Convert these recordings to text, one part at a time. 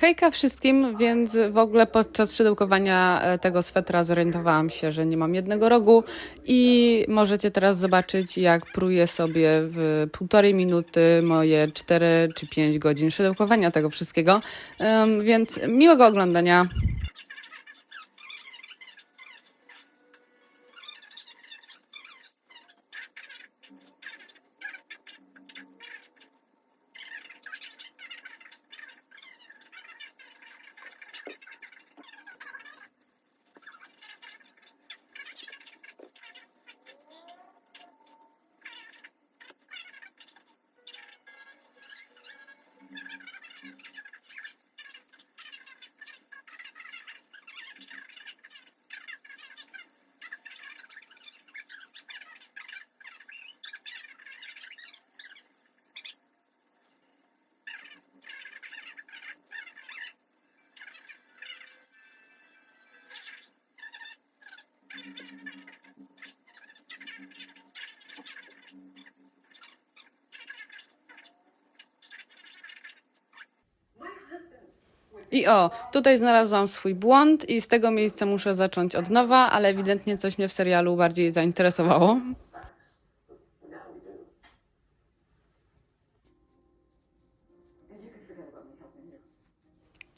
Hejka wszystkim, więc w ogóle podczas szydełkowania e, tego swetra zorientowałam się, że nie mam jednego rogu i możecie teraz zobaczyć, jak pruję sobie w półtorej minuty moje 4 czy 5 godzin szydełkowania tego wszystkiego. Em, Więc miłego oglądania. I o, tutaj znalazłam swój błąd i z tego miejsca muszę zacząć od nowa, ale ewidentnie coś mnie w serialu bardziej zainteresowało.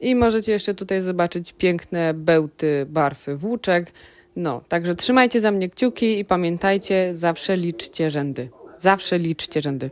I możecie jeszcze tutaj zobaczyć piękne bełty, barwy włóczek. No, także trzymajcie za mnie kciuki i pamiętajcie, zawsze liczcie rzędy. Zawsze liczcie rzędy.